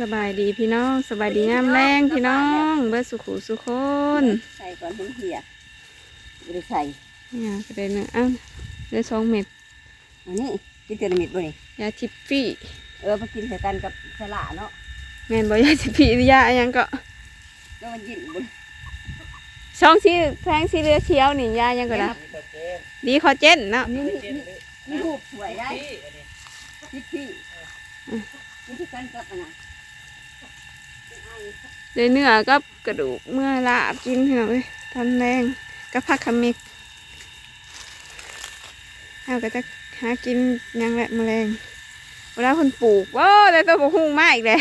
สบายดีพี่น้องสบายดีงามแรงพี่น้องเบิดสุขุสุคนใส่ก่อนถึงเหี่ยไม่ได้ใส่เนี่ยก็ได้เนื้ออ้าวเดือสองเม็ดอันนี้กินเทอร์มิดบ่นี่ยาทิปฟี่เออมากินใส่กันกับสละเนาะแมนบอกยาทิปฟี่ยาอันยังก็แล้วมันยินบ่ช่องสีแพงสีเหลือเขียวนี่ยายังก็นะดีคอเจนเนาะนี่นี่นี่รูปสวยได้พี่พี่นี่ที่กันกับอันน่ะ เดือเนื้อกับกระดูกเมื่อลาบกินพี่น้องเอ้ยทำแรงกับผักขมิกเอาก็จะหากินหยังแหละแมลงเวลาคนปลูกว้าได้ตัวบกหุ่งมากอีกเลย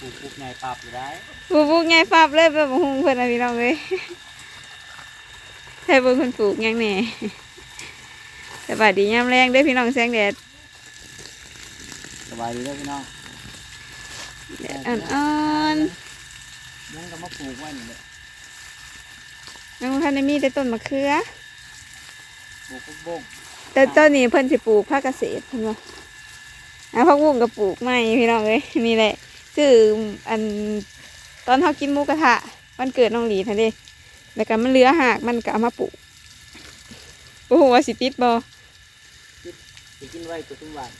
ปลูกปลูกไงปรับอยู่ได้ปลูกปลูกไงฟาบเลยแบบหุงเพื่อนอะพี่น้องเลยให้เบิ่งคนปลูกหยังแหน่สบายดียามแรงเด้วยพี่น้องแสงแดดสบายดีแล้วพี่น้อง แดดอ่อนยังก็มาปลูกไว้นี่แหละๆน้องท่านได้มีแต่ต้นมะเขือปลูกพวกบ้งแต่ต้นนี้เพิ่นสิปลูกภาคเกษตรเพิ่นว่าอะพักบุ้งก็ปลูกใหม่พี่น้องเอ้ยนี่แหละคืออันตอนเฮากินหมูกระทะวันเกิดน้องหลีทันเด้แล้วก็มันเหลือหากมันก็เอามาปลูกโอ้โหว่าสิติดบ่จะกินไว้ตัวทุกวัน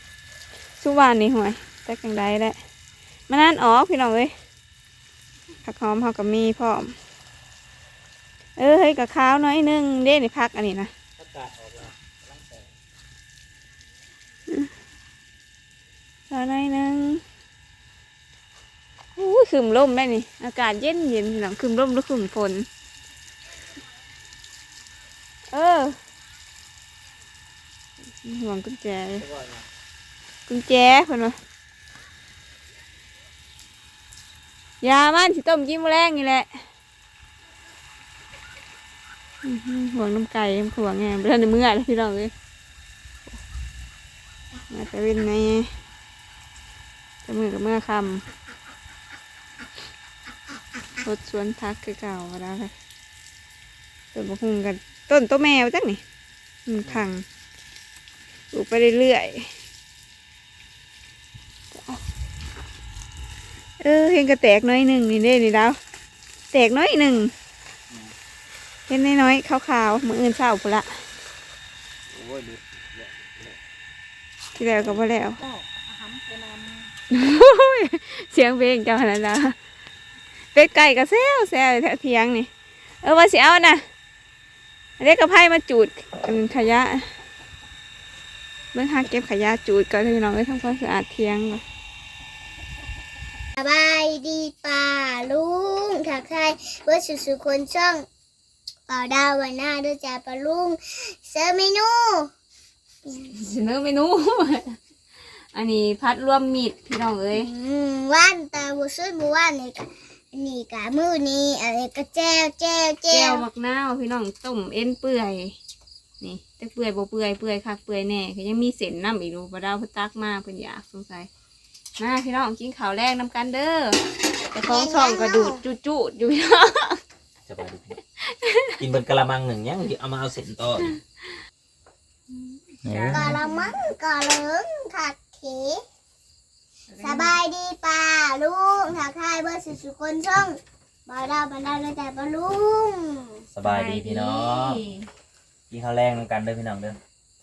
สุวรรณนี่ห่วยแต่กังใดแหละ มันนั่นออกพี่น้องเอ้ยผักหอมเขาก็มีพร้อม เออเฮ้ยกับข้าวน้อยหนึงเด้นี่พักอันนี้นะอากางแตกข้าวน้อยนึงอู้ขึ้นลมได้นี่ อากาศเย็นเย็นพี่น้องขึ้นลมหรือขึ้นฝน เออห่วงกุญแจเลยแต่ว่าเนี่ยกุญแจเพิ่นว่า ยามันสิต้มกินมื้อแรงนี่แหละห่วงน้ำไก่น้ำขวงไงบ่ทันได้มื้อแล้วพี่น้องเอ้ยมาแต่เว้นในแต่มื้อกับมื้อคำรถสวนทักคือเก่าแล้วค่ะต้นบกหุ่งกันต้นโตแมวจังนี่ขังปลูกไปเรื่อยๆ เออเห็นกระแตกน้อยหนึ่งนี่เด้นี่แล้วแตกน้อยหนึ่งเห็นน้อยๆขาวๆมืออื่นเศร้าพุ่นละที่แล้วก็บ่แล้วเสียงเพลงเจ้าหันนะเป็ดไก่ก็แซวแซวแถวเทียงนี่เออว่าสิเอานะอันนี้ก็ไพ่มาจูดขยะเบิ่งหาเก็บขยะจูดก่อนพี่น้องเอ้ยทำความสะอาดเทียงก่อน สบายดีป่าลุงถักทายเพื่อสุสุคนช่องเป่าดาววันหน้าด้วยจ้าปลาลุงเซอร์เมนูเสนอเมนู อันนี้พัดรวมมีดพี่น้องเอ้ยอืมว่านตาบุษบุว่านนี่กะนี่กะมือนี้อะไรก็แจวแจวแจแก้ววมักนาวพี่น้องต้มเอ็นเปื่อย นี่แต่เปื่อยบ่เปื่อยเปื่อยคักเปื่อยแน่ก็ยังมีเส้นน้ำอีกดูบ่ดาวเพิ่นตักมาเพิ่นอยากสงสัย มาพี่น้องกินข้าวแรงน้ำกันเด้อแต่ของช่องก็ดูดจุดๆอยู่พี่น้องสบายดีพี่กินเบิดกะละมังหนึ่งยังเอามาเอาเส้นต่ออีกเนี่ยกะละมังกะเหลิงถักเขสบายดีป่าลุงถักทายเพื่อสุสุคนช่องเป่าดาววันหน้าด้วยจ้าปลาลุงสบายดีพี่น้องกินข้าวแรงน้ำกันเด้อพี่น้องเด้อ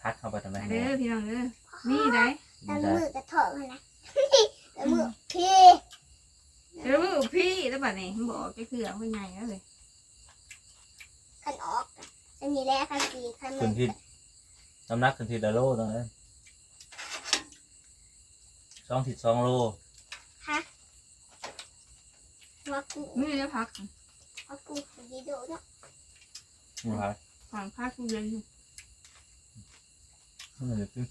พักเข้าไปทำไมมาเด้อพี่น้องเด้อนี่ได้ตะมือกระเถอะมานะ ตะมือพี่เด้อพี่แล้วบัดนี้มันบอกก็คือเอาไปไงแล้วเลยขันออกจะมีแร่ขันสีขันขึ้นที่น้ำหนักขึ้นที่ละโลตรงนั้นสองสิบสองโลฮะว่ากูนี่จะพักว่ากูดีโดเนาะนี่ครับฝั่งพักทุเรียนอยู่นี่มันจะขึ้น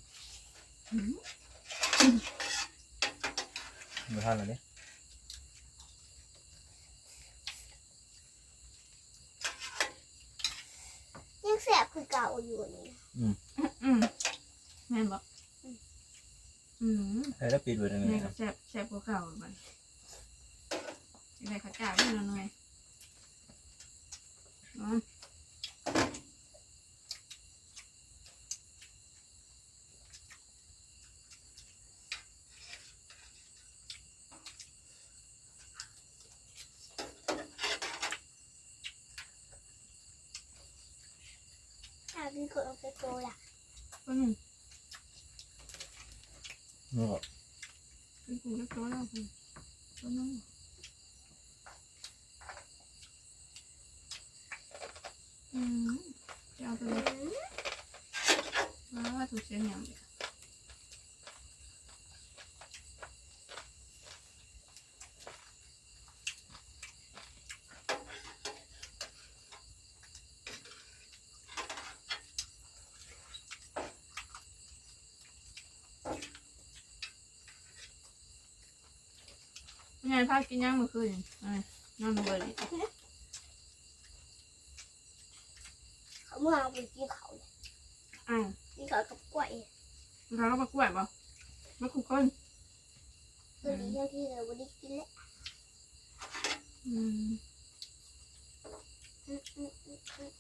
มาทานอะไรเนี่ยยังแสบคือเก่าอยู่นี่อืมแม่นบอกอืมใช้แล้วปิดไว้ตรงแม่นี้ก็แซ่บแซ่บกว่าเก่ามันอะไรข้าเจ้าพี่น้องหน่อยอ๋อ คนเอาไป โตล่ะก็หนึ่งนี่ก็เป็นกูจะโตแล้วคุณก็นั่งอืมจะเอาไปเลยว่าถูกเสียงอย่างเดียว ยังไงพากินยังเมื่อคืนเอ้ยนอนเบอร์ดิเขาเมื่อเอาไปกินเขาเลยอ้าวกินเขากับกล้วยเราก็มากล้วยบ่มาคุกก้นตัวนี้ยังที่เราไม่ได้กินเลยอืมอืมอืมอืมอืม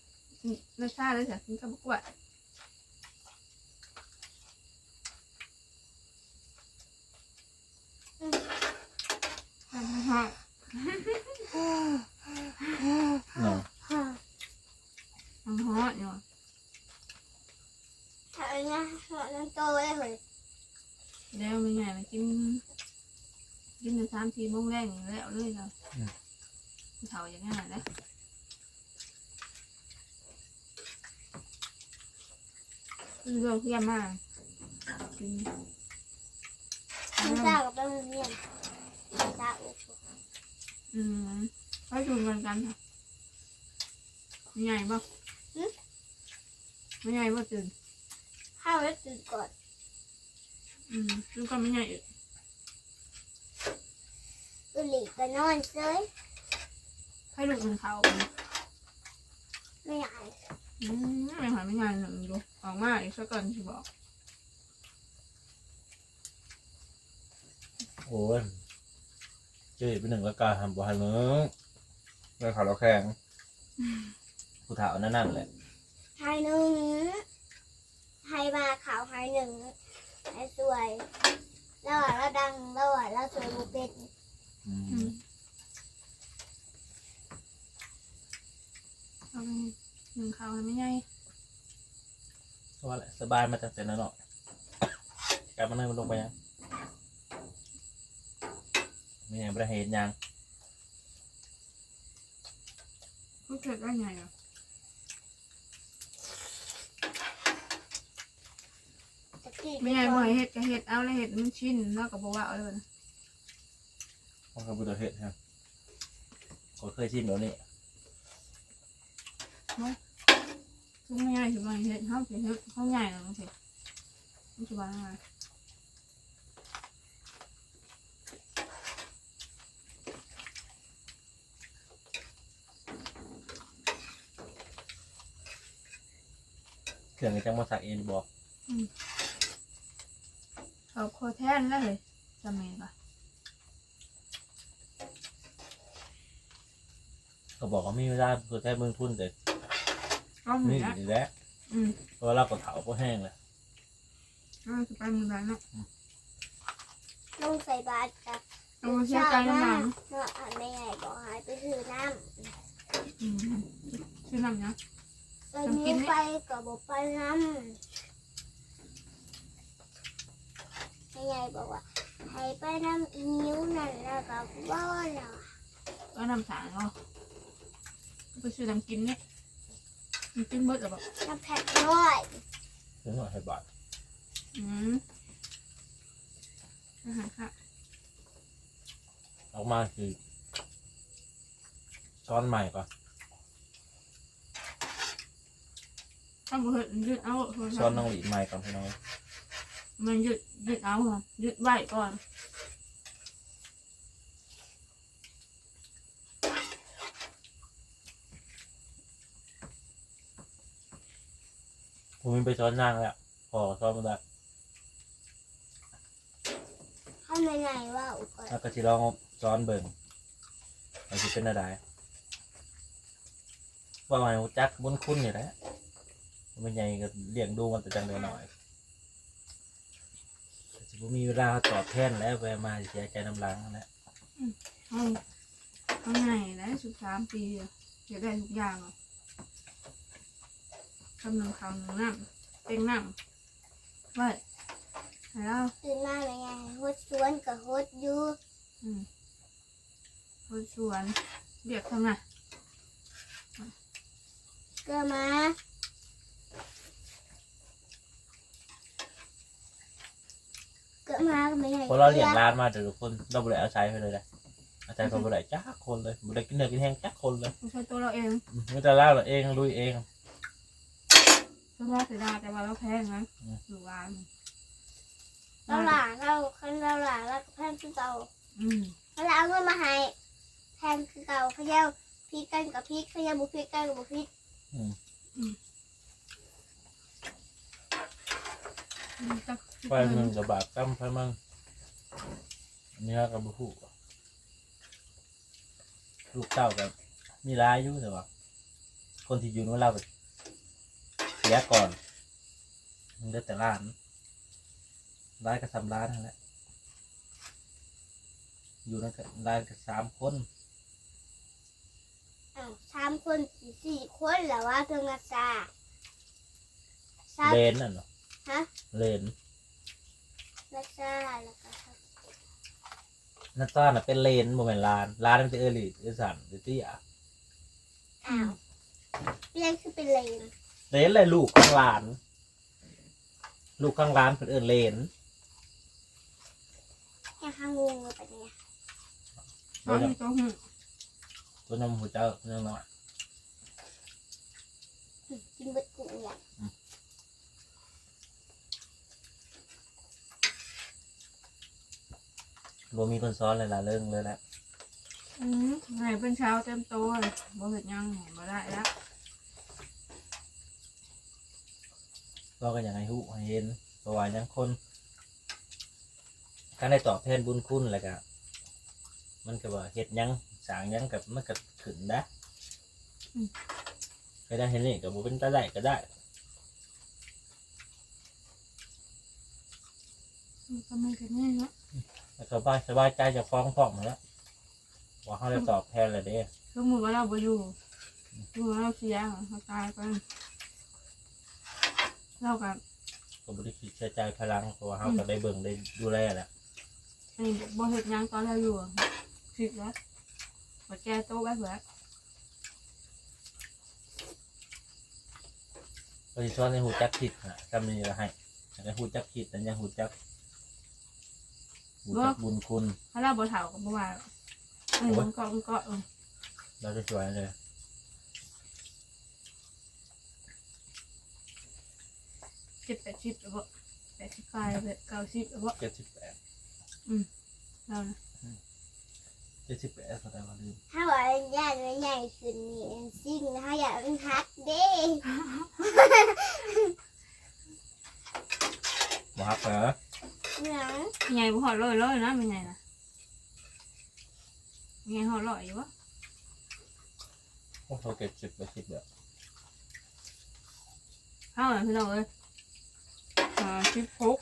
อืมรสชาติเลยจ้ะกินกับมะกล้วย ทำให้ห้องเนาะฮ่าทำห้องอยู่ถ้าอันนี้เหมาะน้ำโตเลยเหรอเดี๋ยวมีไงมากินกินในสามสี่โมงแรกอย่างแล้วเลยเราเผาอย่างง่ายนะคือเราเพี้ยมากกินกินข้าวกับเป็นเมียน ตาอุบอืมไปดูกันกันค่ะไม่ใหญ่ปะไม่ใหญ่ปะตื่นข้าวแล้วตื่นก่อน อืมดูกันไม่ใหญ่อีกตุลีก็นอนเซยให้ลูกมันเขาไม่อยากอืมไม่หายไม่ใหญ่หนึ่งดูออกมาอีกสักก่อนที่บอกโอ้ย เจ๊เป็นหนึ่งละกาทำบ่ให้มึงเรื่องขาวเราแข็งผู้ถาวนั่นนั่นแหละไฮหนึ่งไฮมาขาวไฮหนึ่งไฮสวยแล้วอะเราดังแล้วอะเราสวยบุเป็นอือืมมเอาไปหนึ่งเขาไม่ใหญ่เพราะว่าแหละสบายมาจากแต่นั้นเนาะกลับมาเนิ่นมันลงไปยัง ไม่ยังไม่ได้เห็นยังก็เกิดได้ไงอะตะกี้ไม่ใหญ่บ่อยเห็ดกับเห็ดเอาแล้วเห็ดมันชิ้นแล้วก็บอกว่าเอาเลยนะเพราะเขาบุตรเห็ดครับเขาเคยชิมแล้วนี่ทุกไม่ใหญ่ถึงมาเห็ดเขาเห็ดเขาใหญ่แล้วมันสิมันจะว่าไง เครื่องนี้จังมาสักเองบอกเขาคอแท่นแล้วเลยจำเมนปะเขาบอกว่ามีเวลาเพื่อแค่เมืองทุนแต่ก็เหมือนี่นนะดีแล้วอืมเพราะว่าเราก็เถาก็แห้งเลยก็จะไปมือไรเนาะลงใส่บาตรกับเอาเสียใจน้ำหนังเนาะอะแม่ใหญ่บอกหายไปซื้อน้อืมชื่อน้ำเนาะำไปนิ้วไปก็บอกไปน้ำแม่ใหญ่บอกว่าให้ไปน้ำอีนิ้วนั่นแล้วก็บ่แล้วก็น้ำสางเนาะไปซื้อน้ำกินเนี่ยมันกินเบิดหรือเปล่าน้ำแพ็คน้อยถึงหน่อยให้บาทอืมอาหารค่ะออกมาคือช้อนใหม่ก่อน ต้องเห็ดยืดเอาโทรศัช้อนพท์น้องหลีใหม่ก่อนพี่น้องมันยืดยืดเอาค่ะยืดไว้ก่อนผมมีไปช้อนย่างแล้วพอช้อนมาได้ให้แม่ใหญ่ว่าอุปกรแล้วณ์ก็สิลองช้อนเบิ่งมันสิเป็นอะไรว่ามันจักบุญคุณอยู่แล้ วมันใหญ่ก็เลี้ยงดูมันแต่จังเลยหน่อยสิบ่มีเวลาตอบแทนแล้วไปมาเสียใจน้ำลังแล้วเอาเอาไงนะสิบสามปีอะจะได้ทุกอย่างอะคำหนึ่งคำหนึ่งน้ำเต็งน้ำไว้ให้เราตื่นมาเป็นไงฮดสวนกับฮดอยู่อืมคนสวนเบียกทำไงก็มา ก็มาก็ไม่ให้พอเราเลี้ยงร้านมาแต่ทุกคนเราบ่ได้เอาใจไปเลยนะเอาใจเขาบ่ได้จักคนเลยบ่ได้กินเนื้อกินแห้งจักคนเลยไม่ใช่ตัวเราเองอืมไม่แต่ล่าเราเองลุยเองตัวเราเสียดายแต่ว่าเราแพงนะอืมอยู่วานเราหลานเราคันเราหลานเราก็แพงคือเก่าอืมเขาเอาเงินมาให้แพงคือเก่าเขาเย้าพริกกันกับพริกเขาเย้าบุพริกกันกับบุพริกอืมมันจะ ไปมึงกับบาปตั้มไปมึงเนื้อกับบุหูลูกเต้ากับมีร้ายอยู่แต่ว่า คนที่อยู่นู้นเราแบบเสียก่อนมึงได้แต่ร้าน ร้านก็ทำร้านนั่นแหละอยู่นั่นก็ร้านก็สามคนอ้าวสามคนสี่สี่คนแล้วว่าเธองาซาสามเลนน่ะเนาะฮะ เลน นาซาแล้วก็นั่นต้าน่ะเป็นเลนโมเมนร้านร้านมันจะเอลิเอสันเอตี้อะอ้าวเรียกคือเป็นเลนเลนเลยลูกข้างร้าน ลูกข้างร้านเป็นเอินเลนแค่ข้างงงเลยปะเนี่ยตอนนี้ตัวหูตัวนมหัวเจ้าเรื่องน้อยกินเบิดกุ้งเนี่ยรว มมีคนซ้อนเลยล่ะเรื่องเลยแหละอืมไงเป็นเช้าเต็มโตเลยบ่เห็นยังไงบ่ได้แล้วก็ก็อย่างไรหูให้เห็นเพราะว่ายังคนถ้าได้ตอบแทนบุญคุณอะไรก็มันก็ว่าเฮ็ดหยังสร้างหยังกับมันก็ขึ้นนะไปได้เห็นนี่กับบุเป็นตาได้ก็ได้ มันก็ไม่กันแน่เนาะ แล้วก็สบายสบายใจจะฟ้องพ่อมาแล้วว่าเขาได้ตอบแทนอะไรเด้สมมติว่าเราบ่อยู่สมมติว่าเราเสียเราตายไปเรากับก็บริคิดเชื่อใจพลังเพราะว่าเขาก็ได้เบิ่งได้ดูแลแหละอันนี้บ่เห็นยังตอนเราอยู่ผิดแล้วบ่แก้โตไว้เผื่อก็จะช้อนในหูจักผิดนะจำนี้ละให้ในหูจักผิดแต่ยังหูจัก หูจักบุญคุณถ้าเราบ่เฒ่าก็บ่ว่าอืมมันก็มันก็เออเราจะช่วยเลยเจ็ดแปดสิบแล้วบ่แปดสิบปลายแบบเก้าสิบแล้วบ่เจ็ดสิบแปดเรานะเจ็ดสิบแปดเขาได้มาลืมถ้าว่าญาติมันใหญ่ขึ้นนี่สิ่งถ้าอยากเป็นฮักเด้บ่ฮักเหรอ เหมืองใหญ่บ่หอดร้อยร้อยนะมันใหญ่นะใหญ่หอดร้อยอยู่วะโอ้เขาเก็บสิบแปดสิบแบบเข้าหน่อยพี่น้องเอ้ยอ่าสิบหก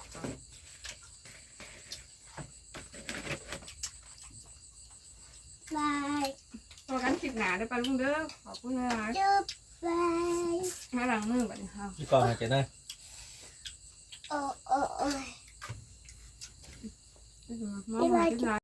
บายตัวกันสิบหนาได้ปะลุงเด้อขอบคุณนะจุ๊บบายให้หลังมือบัดนี้ครับพี่กองให้เจ๊นะโอ้โอ้โอ้ มาหาที่ร้าน